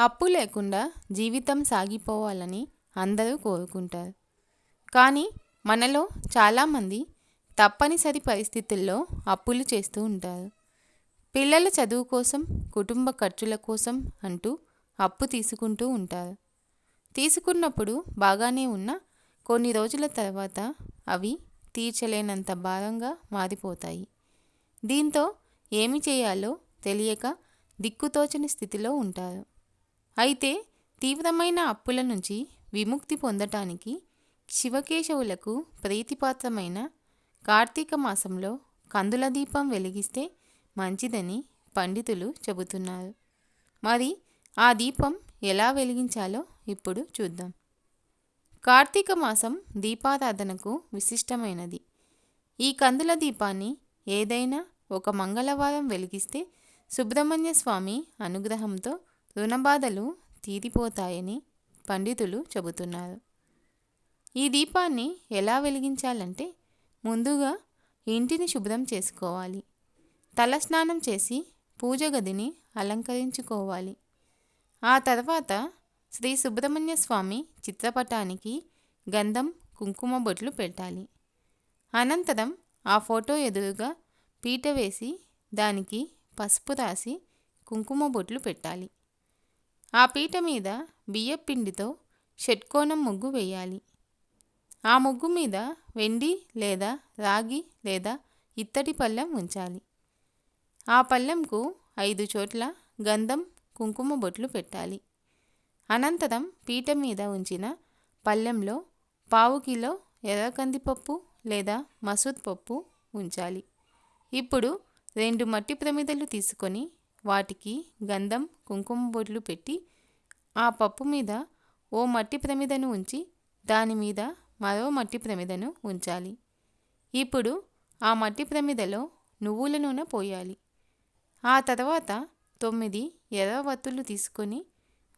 అప్పు లేకుండా జీవితం సాగిపోవాలని అందరూ కోరుకుంటారు. కానీ మనలో చాలామంది తప్పనిసరి పరిస్థితుల్లో అప్పులు చేస్తూ ఉంటారు. పిల్లల చదువు కోసం కుటుంబ ఖర్చుల కోసం అంటూ అప్పు తీసుకుంటూ ఉంటారు. తీసుకున్నప్పుడు బాగానే ఉన్న కొన్ని రోజుల తర్వాత అవి తీర్చలేనంత భారంగా మారిపోతాయి. దీంతో ఏమి చేయాలో తెలియక దిక్కుతోచని స్థితిలో ఉంటారు. అయితే తీవ్రమైన అప్పుల నుంచి విముక్తి పొందటానికి శివకేశవులకు ప్రీతిపాత్రమైన కార్తీక మాసంలో కందుల దీపం వెలిగిస్తే మంచిదని పండితులు చెబుతున్నారు. మరి ఆ దీపం ఎలా వెలిగించాలో ఇప్పుడు చూద్దాం. కార్తీక మాసం దీపారాధనకు విశిష్టమైనది. ఈ కందుల దీపాన్ని ఏదైనా ఒక మంగళవారం వెలిగిస్తే సుబ్రహ్మణ్య స్వామి అనుగ్రహంతో రుణబాధలు తీరిపోతాయని పండితులు చెబుతున్నారు. ఈ దీపాన్ని ఎలా వెలిగించాలంటే ముందుగా ఇంటిని శుభ్రం చేసుకోవాలి. తలస్నానం చేసి పూజ గదిని అలంకరించుకోవాలి. ఆ తర్వాత శ్రీ సుబ్రహ్మణ్య స్వామి చిత్రపటానికి గంధం కుంకుమ బొట్లు పెట్టాలి. అనంతరం ఆ ఫోటో ఎదురుగా పీట వేసి దానికి పసుపు రాసి కుంకుమ బొట్లు పెట్టాలి. ఆ పీట మీద బియ్యపిండితో షట్కోణం ముగ్గు వేయాలి. ఆ ముగ్గు మీద వెండి లేదా రాగి లేదా ఇత్తడి పళ్ళెం ఉంచాలి. ఆ పళ్ళెంకు ఐదు చోట్ల గంధం కుంకుమ బొట్లు పెట్టాలి. అనంతరం పీట మీద ఉంచిన పళ్ళెంలో పావు కిలో ఎర్ర కందిపప్పు లేదా మసూద్ పప్పు ఉంచాలి. ఇప్పుడు రెండు మట్టి ప్రమిదలు తీసుకొని వాటికి గంధం కుంకుమ బొట్లు పెట్టి ఆ పప్పు మీద ఓ మట్టి ప్రమిదను ఉంచి దాని మీద మరో మట్టి ప్రమిదను ఉంచాలి. ఇప్పుడు ఆ మట్టి ప్రమిదలో నువ్వుల నూనె పోయాలి. ఆ తర్వాత తొమ్మిది ఎర్ర వత్తులు తీసుకొని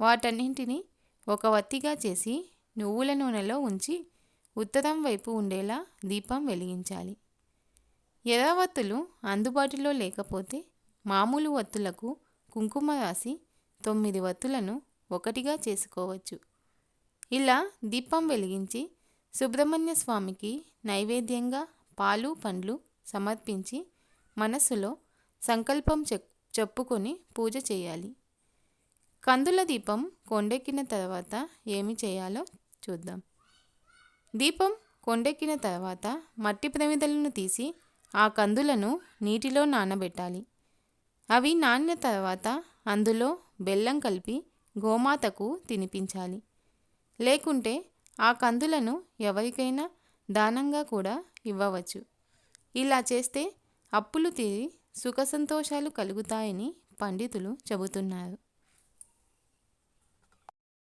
వాటన్నింటినీ ఒక వత్తిగా చేసి నువ్వుల నూనెలో ఉంచి ఉత్తరం వైపు ఉండేలా దీపం వెలిగించాలి. ఎర్రవత్తులు అందుబాటులో లేకపోతే మామూలు వత్తులకు కుంకుమ రాసి తొమ్మిది వత్తులను ఒకటిగా చేసుకోవచ్చు. ఇలా దీపం వెలిగించి సుబ్రహ్మణ్య స్వామికి నైవేద్యంగా పాలు పండ్లు సమర్పించి మనస్సులో సంకల్పం చెప్పుకొని పూజ చేయాలి. కందుల దీపం కొండెక్కిన తర్వాత ఏమి చేయాలో చూద్దాం. దీపం కొండెక్కిన తర్వాత మట్టి ప్రమిదలను తీసి ఆ కందులను నీటిలో నానబెట్టాలి. అవి నానిన తర్వాత అందులో బెల్లం కలిపి గోమాతకు తినిపించాలి. లేకుంటే ఆ కందులను ఎవరికైనా దానంగా కూడా ఇవ్వవచ్చు. ఇలా చేస్తే అప్పులు తీరి సుఖ సంతోషాలు కలుగుతాయని పండితులు చెబుతున్నారు.